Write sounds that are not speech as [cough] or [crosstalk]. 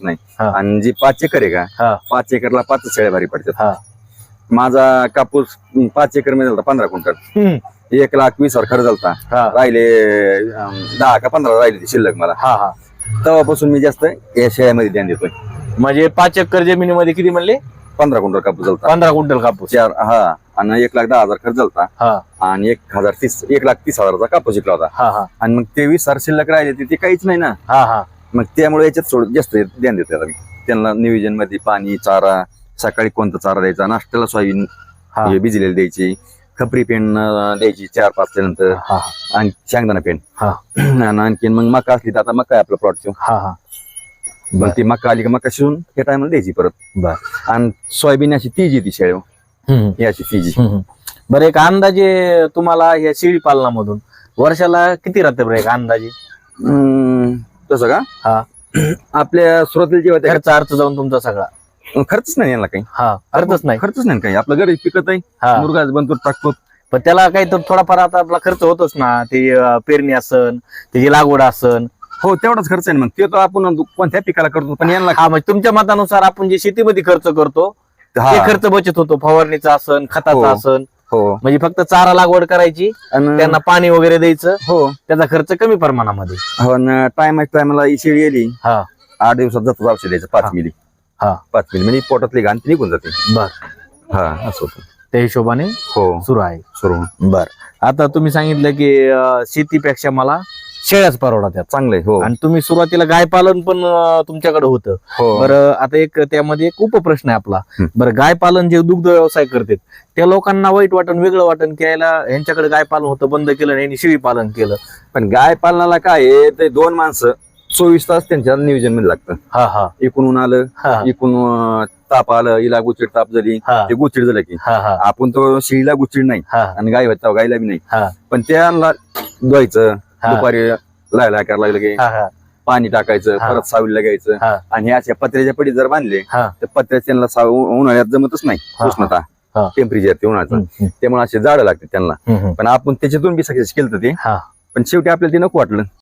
नाही. आणि जी पाच एकर आहे. का पाच एकरला पाच शेळ्या भारी हा. पडतात माझा कापूस पाच एकरमध्ये झाला पंधरा क्विंटल. एक लाख वीस हजार खर्च झालता. हा. राहिले दहा का पंधरा राहिले ते शिल्लक मला. हा हा. तेव्हापासून मी जास्त या शेळ्यामध्ये ध्यान देतोय. म्हणजे पाच एकर जमिनीमध्ये किती म्हणले? पंधरा क्विंटल कापूस झालता. पंधरा क्विंटल कापूस. चार हा. आणि एक लाख दहा हजार खर्च झालता. हा. आणि एक हजार तीस एक लाख तीस हजाराचा कापूस विकला होता. हा हा. आणि मग ते वीस हजार शिल्लक राहिले ते काहीच नाही ना. हा हा. मग त्यामुळे याच्यात सोड जास्त ध्यान देतो मी. त्यांना नियोजनमध्ये पाणी चारा सकाळी कोणता चारा द्यायचा नाश्त्याला सोयाबीन हा. भिजलेली द्यायची खपरी पेंड द्यायची चार पाच नंतर हा. आणि शेंगदाणा पेंड हा. [clears throat] आणि आणखीन मग मका असली तर आता मका आपला प्लॉट हा हा. मग ती मका आली का मका शिवून त्या टायमाला द्यायची परत. आणि सोयाबीन अशी तीज येते शेळ. ही अशी तीजी. बरं एक अंदाजे तुम्हाला या शेळी पालनामधून वर्षाला किती राहते बरं एक अंदाजे? तसं का? हा. आपल्या सुरुवातीला जेव्हा त्या- खर्च अर्थ जाऊन तुमचा सगळा. खर्चच नाही यांना काही. हा खर्चच नाही. खर्चच नाही काही. आपलं घरी पिकत आहे हा. मुरगा बनतो टाकतो पण त्याला काही तर थोडाफार आता आपला खर्च होतोच ना. ते अं, पेरणी असन त्याची लागवड असन. हो तेवढाच खर्च आहे ना मग. ते तर आपण कोणत्या पिकाला करतो पण यांना हा म्हणजे तुमच्या मतानुसार आपण जे शेतीमध्ये खर्च करतो ते हा, खर्च बचत होतो. फवारणीचा असन खताचा हो. असन. हो. म्हणजे फक्त चारा लागवड करायची आणि त्यांना पाणी वगैरे द्यायचं हो. त्याचा खर्च कमी प्रमाणामध्ये. हो टाइम टायमाला ही शेळी येली हा. आठ दिवसात जातो औषध द्यायचं पाच. मिली. हा. पाच मिली म्हणजे पोटातली घाण ती निघून जाते. बर. हा असं होतं. त्या हिशोबाने हो. सुरू आहे. सुरू. बर. आता तुम्ही सांगितलं की अं, शेतीपेक्षा मला शेळ्याच परवडतात चांगलंय हो. आणि तुम्ही सुरुवातीला गाय पालन पण अं, तुमच्याकडे होतं. हो. बरं आता एक त्यामध्ये एक उपप्रश्न आहे आपला. हं. बरं गाय पालन जे दुग्ध व्यवसाय करतात त्या लोकांना वाईट वाटण वेगळं वाटण की यायला यांच्याकडे गाय पालन होतं बंद केलं आणि शेळी पालन केलं. पण गाय पालनाला काय आहे ते दोन माणसं चोवीस तास त्यांच्या नियोजनमध्ये लागतं. हा हा. इकडून ऊन आलं हा इकडून अं, ताप आलं हिला गुचिड ताप झाली हा. ते गुचिड झालं की. हा हा. आपण तो शेळीला गुचिड नाही हा. आणि गाय होता गायला बी नाही. हा. पण त्यांना धुवायचं हा. दुपारी लायला करायला लागलं की हा हा पाणी टाकायचं हा. परत सावलीला घ्यायचं हा. आणि हे अशा पत्र्याच्या पडी जर बांधले हा. तर पत्र्याच्या त्यांना साव- उन्हाळ्यात जमतच नाही. उष्णता हा. टेम्परेचर ते उन्हाळ्याचं हम्म, हम्म, त्यामुळे असे झाडं लागतात त्यांना हम्म, हम्म. पण आपण त्याच्यातून बी सक्सेस केलं ते हा पण शेवटी आपल्याला ते नको वाटलं